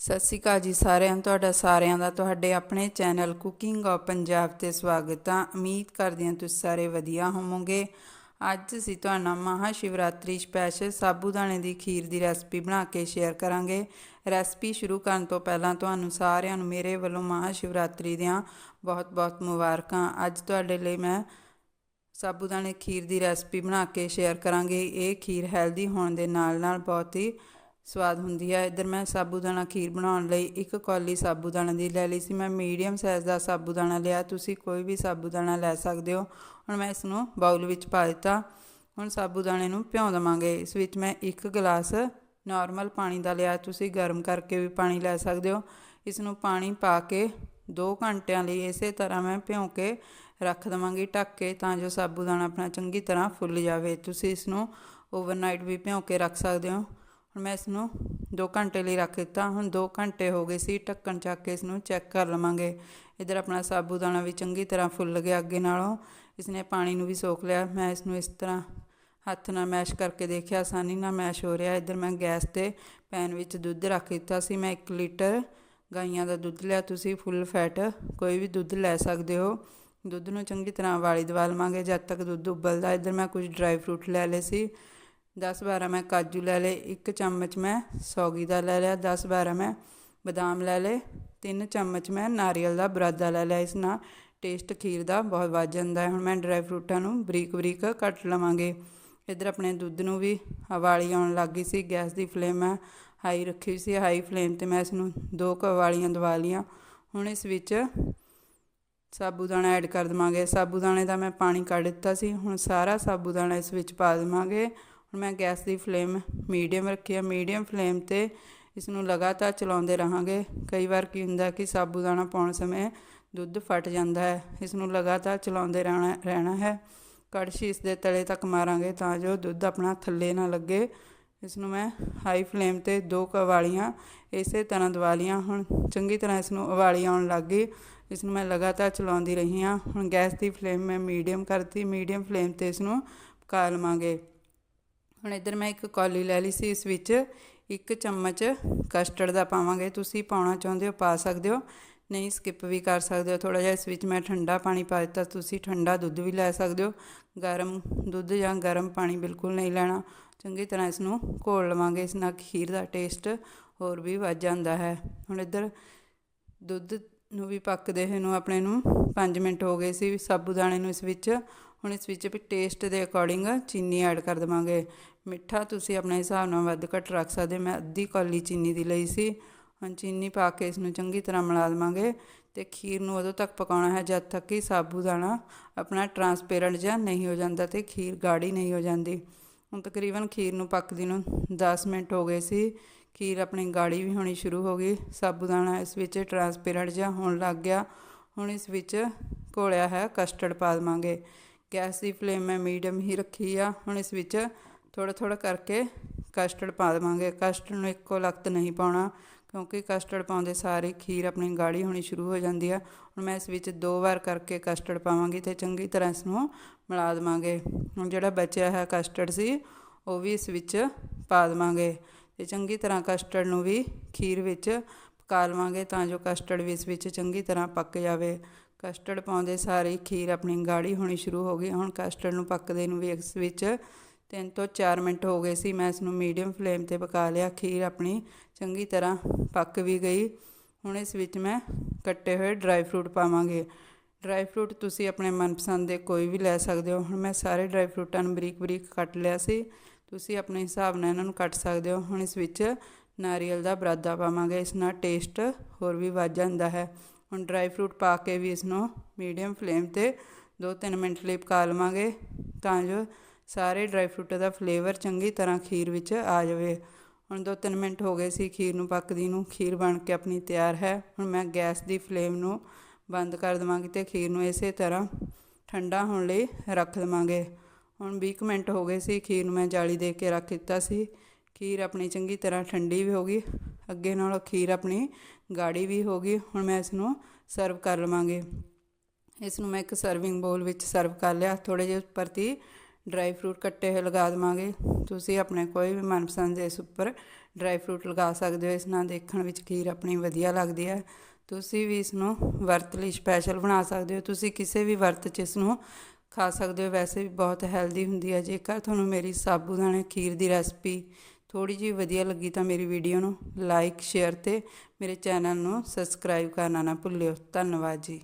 ਸਤਿ ਸ਼੍ਰੀ ਅਕਾਲ ਜੀ ਸਾਰਿਆਂ ਨੂੰ, ਤੁਹਾਡਾ ਸਾਰਿਆਂ ਦਾ, ਤੁਹਾਡੇ ਆਪਣੇ ਚੈਨਲ ਕੁਕਿੰਗ ਆਫ ਪੰਜਾਬ ਤੇ ਸਵਾਗਤ। ਆ ਉਮੀਦ ਕਰਦੀ ਹਾਂ ਤੁਸੀਂ ਸਾਰੇ ਵਧੀਆ ਹੋਵੋਗੇ। ਅੱਜ ਅਸੀਂ ਤੁਹਾਨੂੰ ਮਹਾ ਸ਼ਿਵਰਾਤਰੀ ਸਪੈਸ਼ਲ ਸਾਬੂਦਾਣੇ ਦੀ ਖੀਰ ਦੀ ਰੈਸਪੀ ਬਣਾ ਕੇ ਸ਼ੇਅਰ ਕਰਾਂਗੇ। ਰੈਸਪੀ ਸ਼ੁਰੂ ਕਰਨ ਤੋਂ ਪਹਿਲਾਂ ਤੁਹਾਨੂੰ ਸਾਰਿਆਂ ਨੂੰ ਮੇਰੇ ਵੱਲੋਂ ਮਹਾ ਸ਼ਿਵਰਾਤਰੀ ਦੀਆਂ ਬਹੁਤ-ਬਹੁਤ ਮੁਬਾਰਕਾਂ। ਅੱਜ ਤੁਹਾਡੇ ਲਈ ਮੈਂ ਸਾਬੂਦਾਣੇ ਖੀਰ ਦੀ ਰੈਸਪੀ ਬਣਾ ਕੇ ਸ਼ੇਅਰ ਕਰਾਂਗੇ। ਇਹ ਖੀਰ ਹੈਲਦੀ ਹੋਣ ਦੇ ਨਾਲ-ਨਾਲ ਬਹੁਤ ਹੀ ਸਵਾਦ ਹੁੰਦੀ ਹੈ ਇੱਧਰ ਮੈਂ ਸਾਬੂਦਾਨਾ ਖੀਰ ਬਣਾਉਣ ਲਈ ਇੱਕ ਕੌਲੀ ਸਾਬੂਦਾਨਾ ਦੀ ਲੈ ਲਈ ਸੀ। ਮੈਂ ਮੀਡੀਅਮ ਸਾਈਜ਼ ਦਾ ਸਾਬੂਦਾਨਾ ਲਿਆ। ਤੁਸੀਂ ਕੋਈ ਵੀ ਸਾਬੂਦਾਨਾ ਲੈ ਸਕਦੇ ਹੋ। ਹੁਣ ਮੈਂ ਇਸ ਨੂੰ ਬਾਉਲ ਵਿੱਚ ਪਾ ਦਿੱਤਾ। ਹੁਣ ਸਾਬੂਦਾਨੇ ਨੂੰ ਭਿਉਂ ਦਵਾਂਗੇ। ਇਸ ਵਿੱਚ ਮੈਂ ਇੱਕ ਗਲਾਸ ਨਾਰਮਲ ਪਾਣੀ ਦਾ ਲਿਆ। ਤੁਸੀਂ ਗਰਮ ਕਰਕੇ ਵੀ ਪਾਣੀ ਲੈ ਸਕਦੇ ਹੋ। ਇਸ ਨੂੰ ਪਾਣੀ ਪਾ ਕੇ 2 ਘੰਟਿਆਂ ਲਈ ਇਸੇ ਤਰ੍ਹਾਂ ਮੈਂ ਭਿਉਂ ਕੇ ਰੱਖ ਦਵਾਂਗੀ ਢੱਕ ਕੇ, ਤਾਂ ਜੋ ਸਾਬੂਦਾਨਾ ਆਪਣਾ ਚੰਗੀ ਤਰ੍ਹਾਂ ਫੁੱਲ ਜਾਵੇ। ਤੁਸੀਂ ਇਸ ਨੂੰ ਓਵਰਨਾਈਟ ਵੀ ਭਿਉਂ ਕੇ ਰੱਖ ਸਕਦੇ ਹੋ। ਹੁਣ ਮੈਂ ਇਸ ਨੂੰ 2 ਘੰਟੇ ਲਈ ਰੱਖ ਦਿੱਤਾ। ਹੁਣ 2 ਘੰਟੇ ਹੋ ਗਏ ਸੀ, ਢੱਕਣ ਚੱਕ ਕੇ ਇਸ ਨੂੰ ਚੈੱਕ ਕਰ ਲਵਾਂਗੇ। ਇਧਰ ਆਪਣਾ ਸਾਬੂਦਾਨਾ ਵੀ ਚੰਗੀ ਤਰ੍ਹਾਂ ਫੁੱਲ ਗਿਆ ਅੱਗੇ ਨਾਲੋਂ। ਇਸਨੇ ਪਾਣੀ ਨੂੰ ਵੀ ਸੋਖ ਲਿਆ। ਮੈਂ ਇਸ ਨੂੰ ਇਸ ਤਰ੍ਹਾਂ ਹੱਥ ਨਾਲ ਮੈਸ਼ ਕਰਕੇ ਦੇਖਿਆ, ਆਸਾਨੀ ਨਾਲ ਮੈਸ਼ ਹੋ ਰਿਹਾ। ਇਧਰ ਮੈਂ ਗੈਸ ਤੇ ਪੈਨ ਵਿੱਚ ਦੁੱਧ ਰੱਖ ਦਿੱਤਾ ਸੀ। ਮੈਂ 1 ਲੀਟਰ ਗਾਈਆਂ ਦਾ ਦੁੱਧ ਲਿਆ। ਤੁਸੀਂ ਫੁੱਲ ਫੈਟ ਕੋਈ ਵੀ ਦੁੱਧ ਲੈ ਸਕਦੇ ਹੋ। ਦੁੱਧ ਨੂੰ ਚੰਗੀ ਤਰ੍ਹਾਂ ਵਾਲੀ ਦਵਾ ਲਵਾਂਗੇ। ਜਦ ਤੱਕ ਦੁੱਧ ਉਬਲਦਾ, ਇਧਰ ਮੈਂ ਕੁਝ ਡਰਾਈ ਫਰੂਟ ਲੈ ਲਏ ਸੀ। 10 12 ਮੈਂ ਕਾਜੂ ਲੈ ਲਏ, ਇੱਕ ਚਮਚ ਮੈਂ ਸੌਗੀ ਦਾ ਲੈ ਲਿਆ 10 12 ਮੈਂ ਬਦਾਮ ਲੈ ਲਏ, ਤਿੰਨ ਚਮਚ ਮੈਂ ਨਾਰੀਅਲ ਦਾ ਬਰਾਦਾ ਲੈ ਲਿਆ। ਇਸ ਨਾਲ ਟੇਸਟ ਖੀਰ ਦਾ ਬਹੁਤ ਵੱਧ ਜਾਂਦਾ ਹੈ। ਹੁਣ ਮੈਂ ਡਰਾਈ ਫਰੂਟਾਂ ਨੂੰ ਬਰੀਕ ਬਰੀਕ ਕੱਟ ਲਵਾਂਗੇ। ਇਧਰ ਆਪਣੇ ਦੁੱਧ ਨੂੰ ਵੀ ਹਵਾਲੀ ਆਉਣ ਲੱਗ ਗਈ ਸੀ, ਗੈਸ ਦੀ ਫਲੇਮ ਮੈਂ ਹਾਈ ਰੱਖੀ ਸੀ। ਹਾਈ ਫਲੇਮ ਤੇ ਮੈਂ ਇਸ ਨੂੰ ਦੋ ਕੁ ਹਵਾਲੀਆਂ ਦਵਾ ਲੀਆਂ ਹੁਣ ਇਸ ਵਿੱਚ ਸਾਬੂਦਾਣਾ ਐਡ ਕਰ ਦਵਾਂਗੇ। ਸਾਬੂਦਾਣੇ ਦਾ ਮੈਂ ਪਾਣੀ ਕੱਢ ਦਿੱਤਾ ਸੀ। ਹੁਣ ਸਾਰਾ ਸਾਬੂਦਾਣਾ ਇਸ ਵਿੱਚ ਪਾ ਦੇਵਾਂਗੇ। ਹੁਣ ਮੈਂ ਗੈਸ ਦੀ ਫਲੇਮ ਮੀਡੀਅਮ ਰੱਖੀ ਆ। ਮੀਡੀਅਮ ਫਲੇਮ ਤੇ ਇਸ ਨੂੰ ਲਗਾਤਾਰ ਚਲਾਉਂਦੇ ਰਹਾਂਗੇ। ਕਈ ਵਾਰ ਕੀ ਹੁੰਦਾ ਕਿ ਸਾਬੂਦਾਣਾ ਪਾਉਣ ਸਮੇਂ ਦੁੱਧ ਫਟ ਜਾਂਦਾ ਹੈ। ਇਸ ਨੂੰ ਲਗਾਤਾਰ ਚਲਾਉਂਦੇ ਰਹਿਣਾ ਰਹਿਣਾ ਹੈ। ਕੜਛੀ ਇਸ ਦੇ ਤਲੇ ਤੱਕ ਮਾਰਾਂਗੇ ਤਾਂ ਜੋ ਦੁੱਧ ਆਪਣਾ ਥੱਲੇ ਨਾ ਲੱਗੇ। ਇਸ ਨੂੰ ਮੈਂ ਹਾਈ ਫਲੇਮ ਤੇ ਦੋ ਕਵਾਲੀਆਂ ਇਸੇ ਤਰ੍ਹਾਂ ਦਵਾ ਦਵਾਲੀਆਂ ਹੁਣ ਚੰਗੀ ਤਰ੍ਹਾਂ ਇਸ ਨੂੰ ਉਬਾਲੀ ਆਉਣ ਲੱਗ ਗਈ। ਇਸ ਨੂੰ ਮੈਂ ਲਗਾਤਾਰ ਚਲਾਉਂਦੀ ਰਹੀ ਹਾਂ। ਹੁਣ ਗੈਸ ਦੀ ਫਲੇਮ ਮੈਂ ਮੀਡੀਅਮ ਕਰਤੀ। ਮੀਡੀਅਮ ਫਲੇਮ ਤੇ ਇਸ ਨੂੰ ਪਕਾ ਲਵਾਂਗੇ। ਹੁਣ ਇੱਧਰ ਮੈਂ ਇੱਕ ਕੌਲੀ ਲੈ ਲਈ ਸੀ ਇਸ ਵਿੱਚ। ਇੱਕ ਚਮਚ ਕਸਟਰਡ ਦਾ ਪਾਵਾਂਗੇ। ਤੁਸੀਂ ਪਾਉਣਾ ਚਾਹੁੰਦੇ ਹੋ, ਪਾ ਸਕਦੇ ਹੋ। ਨਹੀਂ ਸਕਿਪ ਵੀ ਕਰ ਸਕਦੇ ਹੋ। ਥੋੜਾ ਜਿਹਾ ਇਸ ਵਿੱਚ ਮੈਂ ਠੰਡਾ ਪਾਣੀ ਪਾ ਦਿੱਤਾ। ਤੁਸੀਂ ਠੰਡਾ ਦੁੱਧ ਵੀ ਲੈ ਸਕਦੇ ਹੋ। ਗਰਮ ਦੁੱਧ ਜਾਂ ਗਰਮ ਪਾਣੀ ਬਿਲਕੁਲ ਨਹੀਂ ਲੈਣਾ। ਚੰਗੀ ਤਰ੍ਹਾਂ ਇਸ ਨੂੰ ਘੋਲ ਲਵਾਂਗੇ। ਇਸ ਨਾਲ ਖੀਰ ਦਾ ਟੇਸਟ ਹੋਰ ਵੀ ਵੱਧ ਜਾਂਦਾ ਹੈ। ਹੁਣ ਇੱਧਰ ਦੁੱਧ ਨੂੰ ਵੀ ਪੱਕਦੇ ਹੋਏ ਨੂੰ ਆਪਣੇ ਨੂੰ 5 ਮਿੰਟ ਹੋ ਗਏ ਸੀ। ਸਾਬੂ ਦਾਣੇ ਨੂੰ ਇਸ ਵਿੱਚ ਹੁਣ ਇਸ ਵਿੱਚ ਵੀ ਟੇਸਟ ਦੇ ਅਕੋਰਡਿੰਗ ਚੀਨੀ ਐਡ ਕਰ ਦੇਵਾਂਗੇ। ਮਿੱਠਾ ਤੁਸੀਂ ਆਪਣੇ ਹਿਸਾਬ ਨਾਲ ਵੱਧ ਘੱਟ ਰੱਖ ਸਕਦੇ ਮੈਂ ਅੱਧੀ ਕੌਲੀ ਚੀਨੀ ਦੀ ਲਈ ਸੀ। ਹੁਣ ਚੀਨੀ ਪਾ ਕੇ ਇਸ ਨੂੰ ਚੰਗੀ ਤਰ੍ਹਾਂ ਮਿਲਾ ਦੇਵਾਂਗੇ। ਤੇ ਖੀਰ ਨੂੰ ਉਦੋਂ ਤੱਕ ਪਕਾਉਣਾ ਹੈ ਜਦ ਤੱਕ ਕਿ ਸਾਬੂਦਾਣਾ ਆਪਣਾ ਟਰਾਂਸਪੇਰੈਂਟ ਜਾਂ ਨਹੀਂ ਹੋ ਜਾਂਦਾ ਤੇ ਖੀਰ ਗਾੜੀ ਨਹੀਂ ਹੋ ਜਾਂਦੀ। ਹੁਣ ਤਕਰੀਬਨ ਖੀਰ ਨੂੰ ਪੱਕਦੀ ਨੂੰ 10 ਮਿੰਟ ਹੋ ਗਏ ਸੀ। ਖੀਰ ਆਪਣੀ ਗਾੜੀ ਵੀ ਹੋਣੀ ਸ਼ੁਰੂ ਹੋ ਗਈ। ਸਾਬੂਦਾਣਾ ਇਸ ਵਿੱਚ ਟਰਾਂਸਪੇਰੈਂਟ ਜਿਹਾ ਹੋਣ ਲੱਗ ਗਿਆ। ਹੁਣ ਇਸ ਵਿੱਚ ਘੋਲਿਆ ਹੈ ਕਸਟਰਡ ਪਾ ਦੇਵਾਂਗੇ। ਗੈਸ ਦੀ ਫਲੇਮ ਮੈਂ ਮੀਡੀਅਮ ਹੀ ਰੱਖੀ ਆ। ਹੁਣ ਇਸ ਵਿੱਚ ਥੋੜਾ ਥੋੜਾ ਕਰਕੇ ਕਸਟਰਡ ਪਾ ਦੇਵਾਂਗੇ। ਕਸਟਰਡ ਨੂੰ ਇੱਕੋ ਲਖਤ ਨਹੀਂ ਪਾਉਣਾ, ਕਿਉਂਕਿ ਕਸਟਰਡ ਪਾਉਂਦੇ ਸਾਰੇ ਖੀਰ ਆਪਣੀ ਗਾੜੀ ਹੋਣੀ ਸ਼ੁਰੂ ਹੋ ਜਾਂਦੀ ਆ। ਹੁਣ ਮੈਂ ਇਸ ਵਿੱਚ ਦੋ ਵਾਰ ਕਰਕੇ ਕਸਟਰਡ ਪਾਵਾਂਗੀ ਤੇ ਚੰਗੀ ਤਰ੍ਹਾਂ ਇਸ ਨੂੰ ਮਿਲਾ ਦੇਵਾਂਗੇ। ਹੁਣ ਜਿਹੜਾ ਬਚਿਆ ਹੈ ਕਸਟਰਡ ਸੀ, ਉਹ ਵੀ ਇਸ ਵਿੱਚ ਪਾ ਦੇਵਾਂਗੇ ਤੇ ਚੰਗੀ ਤਰ੍ਹਾਂ ਕਸਟਰਡ ਨੂੰ ਵੀ ਖੀਰ ਵਿੱਚ ਪਕਾ ਲਵਾਂਗੇ ਤਾਂ ਜੋ ਕਸਟਰਡ ਵੀ ਇਸ ਵਿੱਚ ਚੰਗੀ ਤਰ੍ਹਾਂ ਪੱਕ ਜਾਵੇ। ਕਸਟਰਡ ਪਾਉਂਦੇ ਸਾਰੇ, ਖੀਰ ਆਪਣੀ ਗਾੜੀ ਹੋਣੀ ਸ਼ੁਰੂ ਹੋ ਗਈ। ਹੁਣ ਕਸਟਰਡ ਨੂੰ ਪੱਕਦੇ ਨੂੰ ਵੀ ਇਸ ਵਿੱਚ 3 ਤੋਂ 4 ਮਿੰਟ ਹੋ ਗਏ ਸੀ। ਮੈਂ ਇਸ ਨੂੰ ਮੀਡੀਅਮ ਫਲੇਮ ਤੇ ਪਕਾ ਲਿਆ। ਖੀਰ ਆਪਣੀ ਚੰਗੀ ਤਰ੍ਹਾਂ ਪੱਕ ਵੀ ਗਈ। ਹੁਣ ਇਸ ਵਿੱਚ ਮੈਂ ਕੱਟੇ ਹੋਏ ਡਰਾਈ ਫਰੂਟ ਪਾਵਾਂਗੇ। ਡਰਾਈ ਫਰੂਟ ਤੁਸੀਂ ਆਪਣੇ ਮਨਪਸੰਦ ਦੇ ਕੋਈ ਵੀ ਲੈ ਸਕਦੇ ਹੋ। ਹੁਣ ਮੈਂ ਸਾਰੇ ਡਰਾਈ ਫਰੂਟਾਂ ਨੂੰ ਬਰੀਕ ਬਰੀਕ ਕੱਟ ਲਿਆ ਸੀ। ਤੁਸੀਂ ਆਪਣੇ ਹਿਸਾਬ ਨਾਲ ਇਹਨਾਂ ਨੂੰ ਕੱਟ ਸਕਦੇ ਹੋ। ਹੁਣ ਇਸ ਵਿੱਚ ਨਾਰੀਅਲ ਦਾ ਬਰਾਦਾ ਪਾਵਾਂਗੇ। ਇਸ ਨਾਲ ਟੇਸਟ ਹੋਰ ਵੀ ਵੱਧ ਜਾਂਦਾ ਹੈ। ਹੁਣ ਡਰਾਈ ਫਰੂਟ ਪਾ ਕੇ ਵੀ ਇਸ ਨੂੰ ਮੀਡੀਅਮ ਫਲੇਮ ਤੇ 2-3 ਮਿੰਟ ਲਈ ਪਕਾ ਲਵਾਂਗੇ ਤਾਂ ਜੋ ਸਾਰੇ ਡਰਾਈ ਫਰੂਟ ਦਾ ਫਲੇਵਰ ਚੰਗੀ ਤਰ੍ਹਾਂ ਖੀਰ ਵਿੱਚ ਆ ਜਾਵੇ। ਹੁਣ 2-3 ਮਿੰਟ ਹੋ ਗਏ ਸੀ ਖੀਰ ਨੂੰ ਪੱਕਦੀ ਨੂੰ, ਖੀਰ ਬਣ ਕੇ ਆਪਣੀ ਤਿਆਰ ਹੈ। ਹੁਣ ਮੈਂ ਗੈਸ ਦੀ ਫਲੇਮ ਨੂੰ ਬੰਦ ਕਰ ਦਵਾਂਗੀ ਤੇ ਖੀਰ ਨੂੰ ਇਸੇ ਤਰ੍ਹਾਂ ਠੰਡਾ ਹੋਣ ਲਈ ਰੱਖ ਦਵਾਂਗੇ। ਹੁਣ 20 ਮਿੰਟ ਹੋ ਗਏ ਸੀ ਖੀਰ ਨੂੰ ਮੈਂ ਜਾਲੀ ਦੇ ਕੇ ਰੱਖ ਦਿੱਤਾ ਸੀ। ਖੀਰ ਆਪਣੀ ਚੰਗੀ ਤਰ੍ਹਾਂ ਠੰਡੀ ਵੀ ਹੋ ਗਈ। ਅੱਗੇ ਨਾਲੋਂ ਖੀਰ ਆਪਣੀ ਗਾੜੀ ਵੀ ਹੋ ਗਈ, ਹੁਣ ਮੈਂ ਇਸ ਨੂੰ ਸਰਵ ਕਰ ਲਵਾਂਗੇ। ਇਸ ਨੂੰ ਮੈਂ ਇੱਕ ਸਰਵਿੰਗ ਬੋਲ ਵਿੱਚ ਸਰਵ ਕਰ ਲਿਆ ਥੋੜੇ ਜਿਹੇ ਉੱਪਰ ਡਰਾਈ ਫਰੂਟ ਕੱਟੇ ਹੋਏ ਲਗਾ ਦੇਵਾਂਗੇ। ਤੁਸੀਂ ਆਪਣੇ ਕੋਈ ਵੀ ਮਨਪਸੰਦ ਇਸ ਉੱਪਰ ਡਰਾਈ ਫਰੂਟ ਲਗਾ ਸਕਦੇ ਹੋ, ਇਸ ਨਾਲ ਦੇਖਣ ਵਿੱਚ ਖੀਰ ਆਪਣੀ ਵਧੀਆ ਲੱਗਦੀ ਹੈ। ਤੁਸੀਂ ਵੀ ਇਸ ਨੂੰ ਵਰਤ ਲਈ ਸਪੈਸ਼ਲ ਬਣਾ ਸਕਦੇ ਹੋ, ਤੁਸੀਂ ਕਿਸੇ ਵੀ ਵਰਤ 'ਚ ਇਸ ਨੂੰ ਖਾ ਸਕਦੇ ਹੋ। ਵੈਸੇ ਵੀ ਬਹੁਤ ਹੈਲਦੀ ਹੁੰਦੀ ਹੈ, ਜੇਕਰ ਤੁਹਾਨੂੰ ਮੇਰੀ ਸਾਬੂ ਦਾਣੇ ਖੀਰ ਦੀ ਰੈਸਪੀ ਥੋੜੀ ਜਿਹੀ ਵਧੀਆ ਲੱਗੀ ਤਾਂ ਮੇਰੀ ਵੀਡੀਓ ਨੂੰ ਲਾਈਕ ਸ਼ੇਅਰ ਤੇ ਮੇਰੇ ਚੈਨਲ ਨੂੰ ਸਬਸਕ੍ਰਾਈਬ ਕਰਨਾ ਨਾ ਭੁੱਲਿਓ। ਧੰਨਵਾਦ ਜੀ।